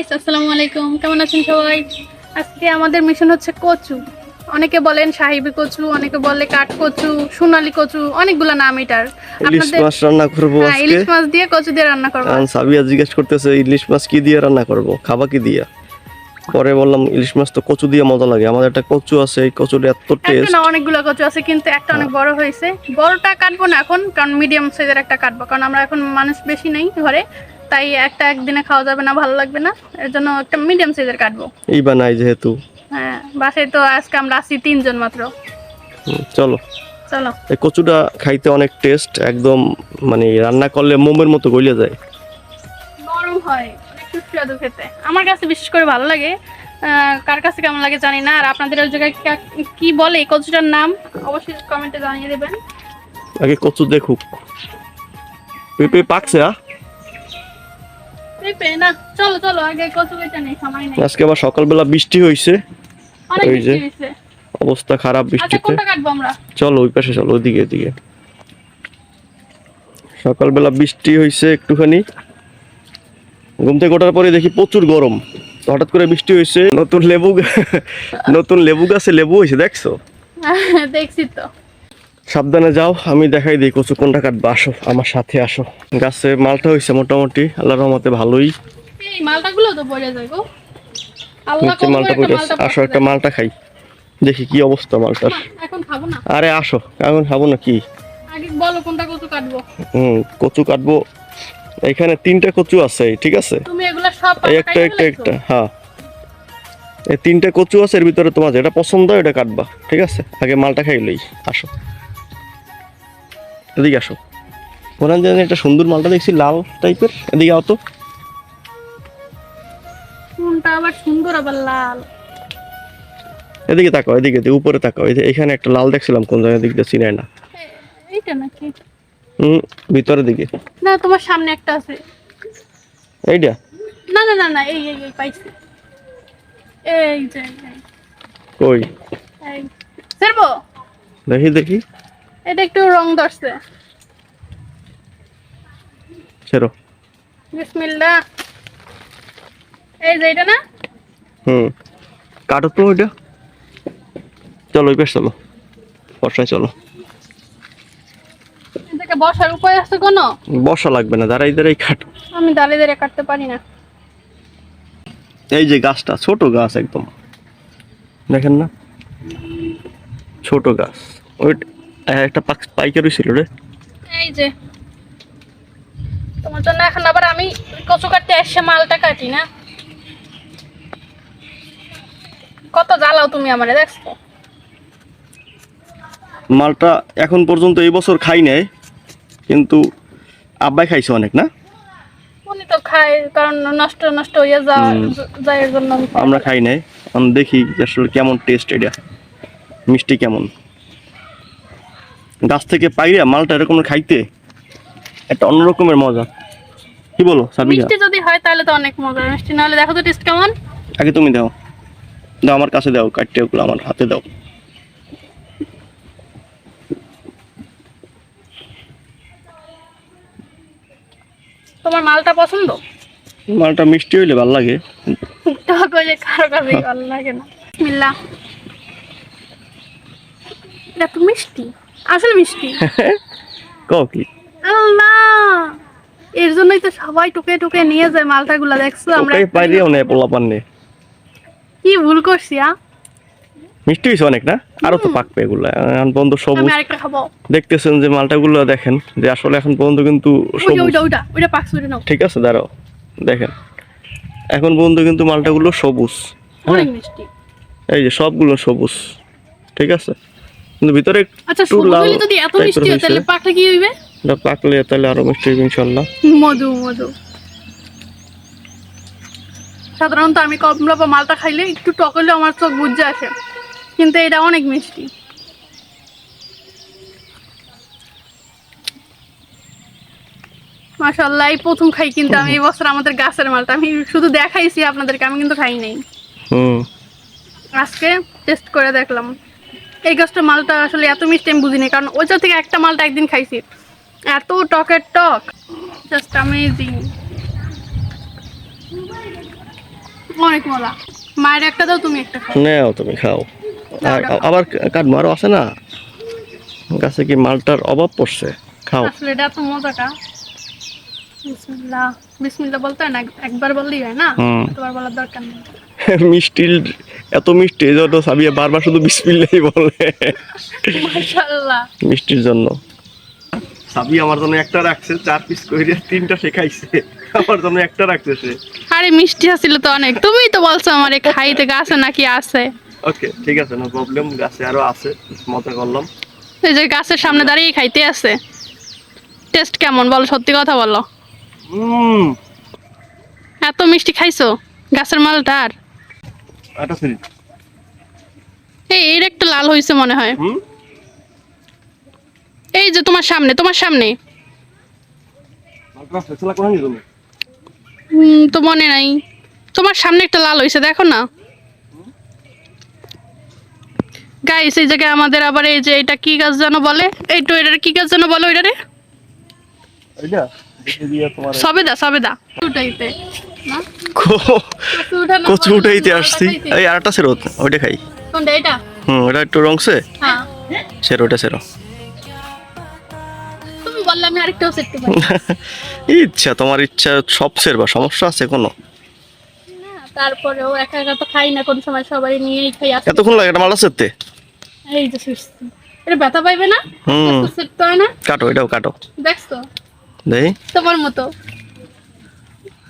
Guys আসসালামু আলাইকুম। কেমন আছেন সবাই? আজকে আমাদের মিশন হচ্ছে কচু। অনেকে বলেন সাহিবি কচু অনেকে বলে কাঠ কচু সোনালী কচু অনেকগুলো নাম এটার। ইলিশ মাছ রান্না করব হ্যাঁ, আজকে। ইলিশ মাছ দিয়ে কচু দিয়ে রান্না করব। কারণ সাবিয়া জিজ্ঞেস করতেছে ইলিশ মাছ কি দিয়ে রান্না করব? খাবা কি দিয়া? পরে বললাম ইলিশ মাছ তো কচু দিয়ে মজা লাগে। আমাদের একটা কচু আছে এই কচুর এত টেস্ট না অনেকগুলো কচু আছে কিন্তু একটা অনেক বড় হয়েছে। বড়টা কাটবো না এখন কারণ মিডিয়াম সাইজের একটা কাটবো। কারণ আমরা এখন মানুষ বেশি নেই ঘরে। তাই একটা একদিনে খাওয়া যাবে না ভালো লাগবে না। এর জন্য একটা মিডিয়াম সাইজের কাটবো। এই বানাই যেহেতু। হ্যাঁ বাসায় তো আজকে আমরা আছি তিনজন মাত্র। চলো। চলো। এই কচুটা খাইতে অনেক টেস্ট একদম মানে রান্না করলে মোমের মতো গলিয়ে যায়। গরম হয় সুস্বাদু খেতে। আমার কাছে বিশেষ করে ভালো লাগে। কার কাছে কেমন লাগে জানি না। আর আপনাদের ওই জায়গায় কা- বলে এই কচুটার নাম অবশ্যই কমেন্টে জানিয়ে দেবেন। আগে কচু দেখুক। পেঁপে পাকছে আ? আজকে আবার সকালবেলা বৃষ্টি হয়েছে ওই যে। অবস্থা খারাপ আচ্ছা বৃষ্টিতে। চলো ওই পাশে চলো ওইদিকে ওইদিকে সকালবেলা বৃষ্টি হয়েছে একটুখানি। ঘুম থেকে ওঠার পরে দেখি প্রচুর গরম। হঠাৎ করে বৃষ্টি হয়েছে নতুন লেবু নতুন লেবু গাছে লেবু হয়েছে দেখছ? দেখছি তো। সাবধানে যাও আমি দেখাই দিই কচু কোনটা কাটবো। আসো আমার সাথে আসো। গাছে মালটা হয়েছে মোটামুটি আল্লাহ রহমতে ভালোই। এই মালটাগুলো তো পড়ে যায় গো। নিচে মালটা পড়ে আসো একটা মালটা খাই। দেখি কি অবস্থা মালটার। আরে আসো এখন খাব না কি? বলো কোনটা কচু কাটবো। হুম কচু কাটবো। এখানে তিনটা কচু আছে ঠিক আছে? তুমি এগুলা সব এই একটা একটা একটা হ্যাঁ। এই তিনটা কচু আছে এর ভিতরে তোমার যেটা পছন্দ হয় এটা কাটবা ঠিক আছে? আগে মালটা খাইলেই আসো। এদিকে আসো। ওখানে যে একটা সুন্দর মালটা দেখছি লাল টাইপের। এদিকে আও তো। কোনটা আবার সুন্দর আবার লাল। এদিকে তাকাও এদিকে উপরে তাকাও। এখানে একটা লাল দেখছিলাম কোন জায়গায় দিক দিয়ে চিনাই না। এইটা নাকি? হুম ভিতরের দিকে। না তোমার সামনে একটা আছে। এইটা? না না না না এই এই এই পাইছি। এই যে এই, কই? এই সেরবো দেখি দেখি। এটা একটু রং ধরছে। ছেড়ো। বিসমিল্লাহ। এই যে এটা না? হুম। কাটো তো ওইটা চলো ওই পাশ চলো। বর্ষায় চলো। এটাকে বসার উপায় আছে কোনো? বর্ষা লাগবে না দাঁড়াই দাঁড়াই কাটো আমি দাঁড়িয়ে দাঁড়িয়ে কাটতে পারি না। এই যে গাছটা ছোট গাছ একদম। দেখেন না? ছোট গাছ। ওই একটা পাইকারি ছিল রে। এই যে। তোমার জন্য এখন আবার আমি কচু কাটতে এসে মালটা কাটি না? কত জ্বালাও তুমি আমারে দেখছ? মালটা এখন পর্যন্ত এই বছর খাই নাই কিন্তু আব্বাই খাইছে অনেক না? উনি তো খায় কারণ নষ্ট নষ্ট হয়ে যায় জন্য। আমরা খাই নাই দেখি আসলে কেমন টেস্ট এটা মিষ্টি কেমন। গাছ থেকে পাইরা মালটা এরকম খাইতে একটা অন্যরকমের মজা। কি বলো সাবিয়া মিষ্টি যদি হয় তাহলে তো অনেক মজা মিষ্টি নাহলে দেখো তো টেস্ট কেমন। আগে তুমি দাও। দাও আমার কাছে দাও কাটতে ওগুলো আমার হাতে দাও। তোমার মালটা পছন্দ? মালটা মিষ্টি হইলে ভালো লাগে। টক হইলে কারও কাছে ভালো লাগে না। বিসমিল্লাহ। এটা তো মিষ্টি। আসলে মিষ্টি। কও কি? আল্লাহ! এর জন্যই তো সবাই টুকে টুকে নিয়ে যায় মালটাগুলা দেখছ? আমরা ওকে পাইরেও নেই পোলা পান্নে। কি ভুল করছি আ? মিষ্টি হয়েছে অনেক না? আরও তো পাকবে এগুলো। এখন পর্যন্ত আমি আরেকটা খাব। দেখতেছেন যে মালটাগুলো দেখেন যে আসলে এখন বন্ধু কিন্তু সবুজ। ওইটা ওইটা ওইটা পাকছে ওইটা নাও। ঠিক আছে দাঁড়াও দেখেন। এখন বন্ধু কিন্তু মালটাগুলো সবুজ অনেক মিষ্টি। এই যে সবগুলো সবুজ ঠিক আছে? কিন্তু ভিতরে আচ্ছা একটু লাল যদি এত মিষ্টি হয় তাহলে পাকলে কি হইবে? এটা পাকলে তাহলে আরও মিষ্টি হবে ইনশাল্লাহ মধু মধু। সাধারণত আমি কমলা বা মালটা খাইলে একটু টক হলে আমার চোখ বুঝে আসে কিন্তু এটা অনেক মিষ্টি। মাশাল্লাহ এই প্রথম খাই কিন্তু আমি এই বছর আমাদের গাছের মালটা। আমি শুধু দেখাইছি আপনাদেরকে আমি কিন্তু খাই নাই। হুম। আজকে টেস্ট করে দেখলাম। এই গাছটা মালটা আসলে এত মিষ্টি আমি বুঝিনি কারণ ওইটা থেকে একটা মালটা একদিন খাইছি। এত টকের টক। জাস্ট অ্যামেজিং অনেক মজা। মায়ের একটা দাও তুমি একটা খাও। নেও তুমি খাও। আবার কাটবো আরও আছে না? গাছে কি মালটার অভাব পড়ছে? খাও। আসলে এটা এত মজাটা বিসমিল্লাহ। বিসমিল্লাহ বলতে হয় না একবার বললেই হয় না। তোমার বলার দরকার নেই। মিষ্টি এত মিষ্টি এই জন্য সাবিয়া বারবার শুধু বিসমিল্লাই বলে। মিষ্টির জন্য। সাবি আমার জন্য একটা রাখছে চার পিস করে তিনটা সে খাইছে আমার জন্য একটা রাখছে সে। আরে মিষ্টি আসছিল তো অনেক। তুমিই তো বলছো আমারে খাইতে গাছে নাকি আছে। ওকে ঠিক আছে নো প্রবলেম গাছে আরও আছে মজা করলাম। এই যে গাছের সামনে দাঁড়িয়ে খাইতে আছে। টেস্ট কেমন? বলো সত্যি কথা বলো। হুম। এত মিষ্টি খাইছো? গাছের মালটা এই এর একটু লাল হয়েছে মনে হয়। এই যে তোমার সামনে তোমার সামনে। তো মনে নাই। তোমার সামনে একটা লাল হয়েছে দেখো না। গাইস এই জায়গায় আমাদের আবার এই যে এটা কি গাছ যেন বলে? এই তো এটার কি গাছ যেন বলে ওইটারে? সবেদা সবেদা। কো- কচু উঠাইতে আসছি। এই আরেকটা সেরো ওইটা খাই। কোনটা এটা? হুম ওটা একটু রংসে হ্যাঁ। সেরো ওটা সেরো। তুমি বললে আমি আরেকটাও সেট পাই ইচ্ছা তোমার ইচ্ছা সব সেরবা সমস্যা আছে কোনো? তারপরেও একা একা তো খাই না কোন সময় সবাই নিয়েই খাই আসে এতক্ষণ লাগে এটা মালটা সেরতে? এই যে সুস্থ এটা ব্যথা পাইবে না? হুম। হয় না? কাটো এটাও কাটো। দেখছ? দেই। তোমার মতো।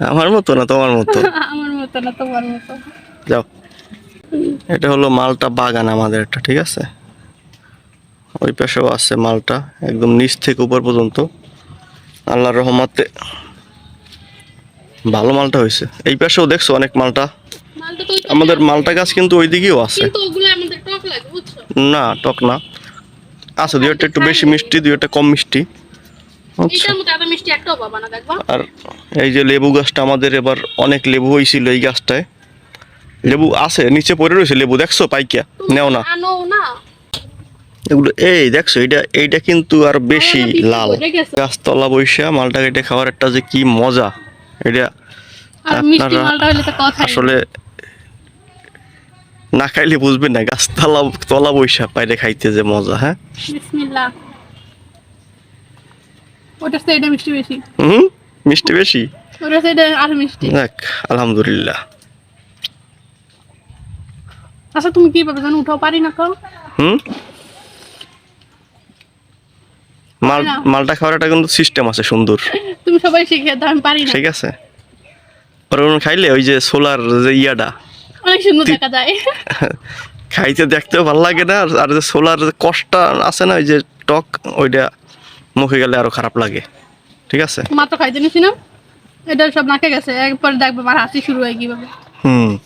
আমার মতো না তোমার মতো? আমার মতো না তোমার মতো। যাও। এটা হলো মালটা বাগান আমাদের একটা ঠিক আছে? ওই পাশেও আছে মালটা একদম নিচ থেকে উপর পর্যন্ত। আল্লাহর রহমতে ভালো মালটা হয়েছে। এই পাশেও দেখছ অনেক মালটা? আমাদের মালটা গাছ কিন্তু ওই দিকেও আছে। না টক না। আছে দুই একটা একটু বেশি মিষ্টি দুই একটা কম মিষ্টি। আর এই যে লেবু গাছটা আমাদের এবার অনেক লেবু হয়েছিল এই গাছটায়। লেবু আছে নিচে পড়ে রয়েছে লেবু দেখছ পাইকিয়া? নেও না। এগুলো এই দেখছ এটা এইটা কিন্তু আর বেশি লাল। গাছতলা বৈশা মালটা কেটে খাওয়ার একটা যে কি মজা। এটা আপনারা আসলে না খাইলে বুঝবেন না গাছতলা তলা বৈশা পাইরে খাইতে যে মজা হ্যাঁ? ওটার মিষ্টি বেশি। হুম? মিষ্টি বেশি? ওটার সাইডে আর মিষ্টি। দেখ আলহামদুলিল্লাহ। আচ্ছা তুমি কি জানো উঠাও? পারি না হুম? মাল মালটা খাওয়ার একটা কিন্তু সিস্টেম আছে সুন্দর। তুমি সবাই শিখে দাও আমি পারি না। ঠিক আছে। ওরকম খাইলে ওই যে সোলার যে ইয়াটা অনেক সুন্দর দেখা যায়। খাইতে দেখতেও ভালো লাগে না আর- যে সোলার যে কষ্টটা আছে না ওই যে টক ওইটা মুখে গেলে আরও খারাপ লাগে। ঠিক আছে? মাত্র খাইতে নিছি না। এটা সব নাকে গেছে। একবার দেখব আমার হাসি শুরু হয় কীভাবে। হুম।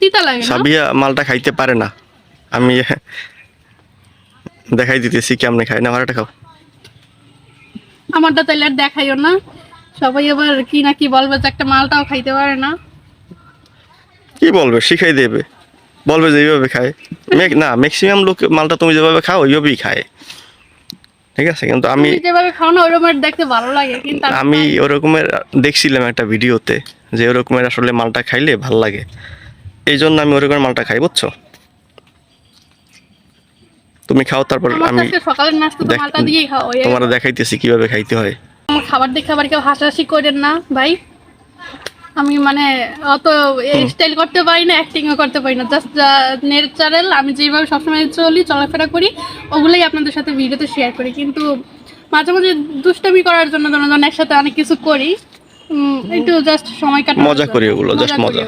তিতা লাগে না? সাবিয়া মালটা খাইতে পারে না। আমি দেখাই দিতেছি কেমনে খাই না আমার একটা খাও। আমারটা তাইলে আর দেখাইও না। সবাই আবার কি না কি বলবে যে একটা মালটাও খাইতে পারে না। কি বলবে? শিখাই দেবে। বলবে যে এইভাবে খায়। না ম্যাক্সিমাম লোক মালটা তুমি যেভাবে খাও ওইভাবেই খায়। ঠিক আছে? কিন্তু আমি যেভাবে খাও না ওরকম দেখতে ভালো লাগে কিন্তু আমি ওরকমের দেখছিলাম একটা ভিডিওতে যে ওরকমের আসলে মালটা খাইলে ভালো লাগে। এই জন্য আমি ওরকমের মালটা খাই বুঝছ? তুমি খাও তারপর আমি সকালের নাস্তা তো মালটা দিয়েই খাও তোমার দেখাইতেছি কীভাবে খাইতে হয়। আমার খাবার দেখে আবার কেউ হাসাহাসি করেন না ভাই। আমি মানে অত স্টাইল করতে পারি না অ্যাক্টিংও করতে পারি না। জাস্ট ন্যাচারাল আমি যেভাবে সবসময় চলি চলাফেরা করি ওগুলোই আপনাদের সাথে ভিডিওতে শেয়ার করি। কিন্তু মাঝে মাঝে দুষ্টামি করার জন্য ধরুন ধরুন একসাথে অনেক কিছু করি উম, একটু জাস্ট সময় কাটা মজা করি ওগুলো, just মজা।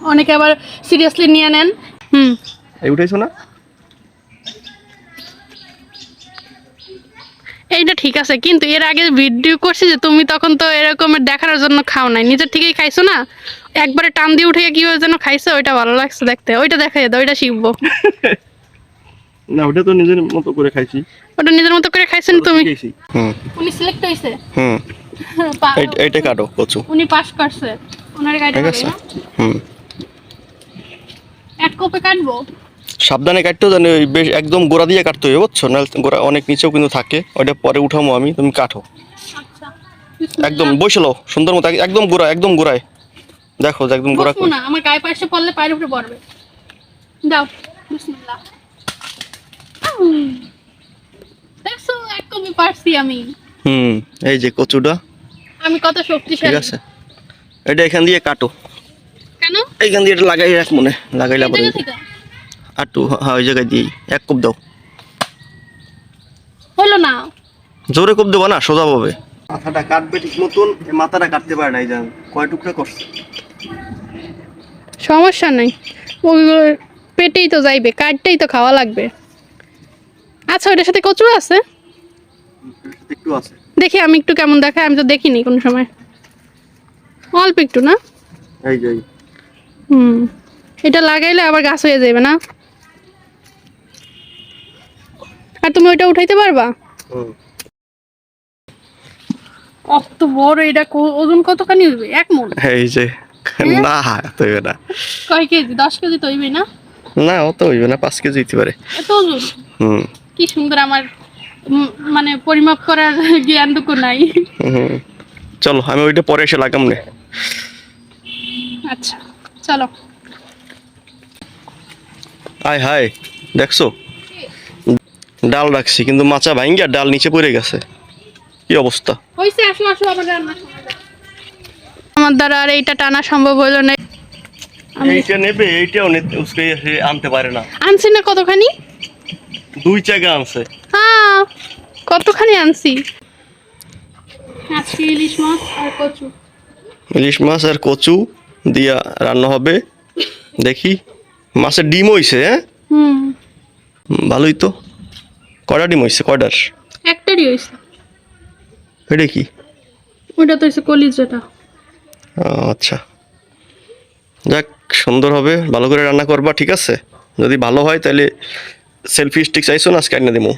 অনেকে আবার সিরিয়াসলি নিয়ে নেন। হুম। এই উঠাইছো না? এইটা ঠিক আছে কিন্তু এর আগে ভিডিও করছি যে তুমি তখন তো এরকমের দেখানোর জন্য খাও নাই। নিজের থেকেই খাইছো না? একবারে টান দিয়ে উঠে কীভাবে যেন খাইছো? ওইটা ভালো লাগছে দেখতে। ওইটা দেখাই দাও ওইটা শিখব। না ওটা তো নিজের মতো করে খাইছি। ওটা নিজের মতো করে খাইছেন তুমি। হুম। উনি সিলেক্ট হয়েছে হুম। এইটা কাটো কচু। উনি পাস করছে। ওনার গাড়ি ঠিক আছে। হুম। এক কোপে কাটবো? সাবধানে কাটতেও জানি ওই বেশ একদম গোড়া দিয়ে কাটতে হবে বুঝছ? নাহলে গোড়া অনেক নিচেও কিন্তু থাকে ওইটা পরে উঠামো আমি তুমি কাটো। আচ্ছা। একদম বসল সুন্দর মতো এক- একদম গোড়ায় একদম গোড়ায়। দেখো একদম গোড়া না আমার গায়ে পাশে পড়লে পায়ের উপরে পড়বে। দাও বিসমিল্লাহ। দেখছ একদমই পারছি আমি। হুম এই যে কচুটা। আমি কত ঠিক আছে। এটা এখান দিয়ে কাটো। কেন? এইখান দিয়ে এটা লাগাই রাখ মনে লাগাইলা পরে। হ্যাঁ ওই জায়গায় দিই এক কোপ দাও। না। জোরে কোপ দেবো না সোজা পাবে। মাথাটা কাটবে ঠিক মতন মাথাটা কাটতে পারে না এই জান কয় টুকরা করছে। সমস্যা নাই। পেটেই তো যাইবে কাঠটাই তো খাওয়া লাগবে। আচ্ছা ওইটার সাথে কচু আছে? একটু আছে। দেখি আমি একটু কেমন দেখায় আমি তো দেখিনি কোনো সময়। অল্প একটু না? এই যে হুম। এটা লাগাইলে আবার গাছ হয়ে যাবে না? আর তুমি ওইটা উঠাইতে পারবা। অত বড় এটা ওজন কতখানি হইবে? এক মন? এই যে না তো হইবে না। কয় কেজি? দশ কেজি তো হইবে না? না অত হইবে না পাঁচ কেজি হইতে পারে। এত ওজন? হুম। কি সুন্দর আমার মানে পরিমাপ করার জ্ঞান জ্ঞানটুকু নাই। হুম। চলো আমি ওইটা পরে এসে লাগাম নে। আচ্ছা চলো। আয় হায় দেখছ? ডাল রাখছি কিন্তু মাচা ভাঙ্গিয়া ডাল নিচে পড়ে গেছে। কি অবস্থা? হইছে আসো আসো আবার রান্না আমার দ্বারা আর এইটা টানা সম্ভব হইল না। এইটা নেবে এইটাও নিতে- উসকে আনতে পারে না। আনছি না কতখানি? দুই আনছে। হ্যাঁ কতখানি আনছি? আজকে ইলিশ মাছ আর কচু। ইলিশ মাছ আর কচু দিয়া রান্না হবে। দেখি মাছের ডিম হইছে হ্যাঁ? হুম, ভালোই তো। কয়টা ডিম হইছে? কয়টার? একটারই হয়েছে এটা কি? ওইটা তো হয়েছে কলিজাটা আচ্ছা। যাক সুন্দর হবে। ভালো করে রান্না করবা ঠিক আছে? যদি ভালো হয় তাহলে সেলফি স্টিক চাইছো না আজকে আনিয়ে দেবো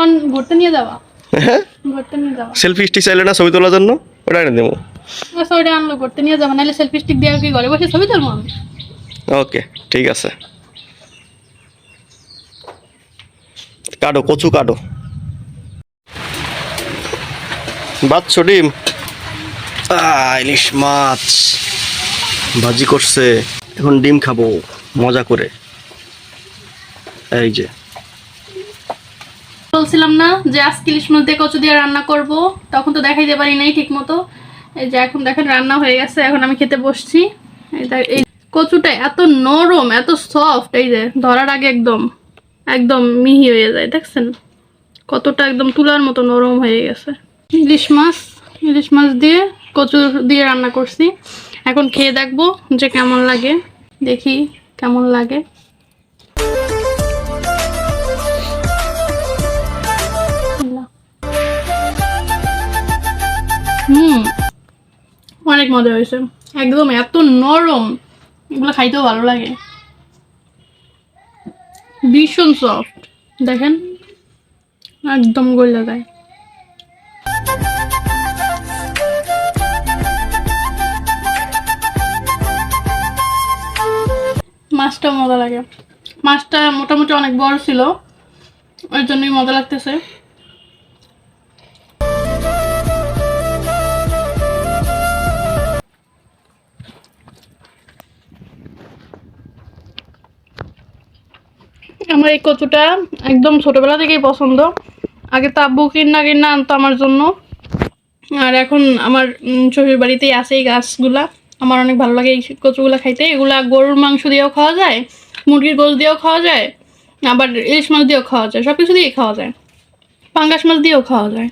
অন ঘুরতে নিয়ে যাওয়া হ্যাঁ? ঘুরতে নিয়ে যাওয়া সেলফি স্টিক চাইলে না ছবি তোলার জন্য? ওটা এনে দেবো ওইটা আনলো ঘুরতে নিয়ে যাব। নাহলে সেলফি স্টিক দিয়ে কি ঘরে বসে ছবি তুলবো আমি? ওকে ঠিক আছে। কাটো, কচু কাটো। বাচ্চ ডিম। ইলিশ মাছ। ভাজি করছে। এখন ডিম খাব, মজা করে। এই যে। বলছিলাম না যে আজকে ইলিশ মাছ দিয়ে কচু দিয়ে রান্না করব, তখন তো দেখাইতে পারি নাই ঠিক মতো এই যে এখন দেখেন রান্না হয়ে গেছে, এখন আমি খেতে বসছি। এই কচুটা এত নরম, এত সফট এই যে ধরার আগে একদম। একদম মিহি হয়ে যায়, দেখছেন? কতটা একদম তুলার মতো নরম হয়ে গেছে। ইলিশ মাছ ইলিশ মাছ দিয়ে কচু দিয়ে রান্না করছি। এখন খেয়ে দেখব যে কেমন লাগে। দেখি কেমন লাগে। হুম, অনেক মজা হয়েছে। একদম এত নরম। এগুলো খাইতেও ভালো লাগে। ভীষণ সফট দেখেন? একদম গলে যায়। মাছটা মজা লাগে। মাছটা মোটামুটি অনেক বড় ছিল, ওই জন্যই মজা লাগতেছে। আমার এই কচুটা একদম ছোটোবেলা থেকেই পছন্দ। আগে তো আব্বু কিনা কিনা আনতো আমার জন্য। আর এখন আমার শ্বশুর বাড়িতেই আছে এই গাছগুলা। আমার অনেক ভালো লাগে এই কচুগুলা খাইতে। এগুলা গরুর মাংস দিয়েও খাওয়া যায়, মুরগির গোশ দিয়েও খাওয়া যায়, আবার ইলিশ মাছ দিয়েও খাওয়া যায় সব কিছু দিয়েই খাওয়া যায়। পাঙ্গাস মাছ দিয়েও খাওয়া যায়।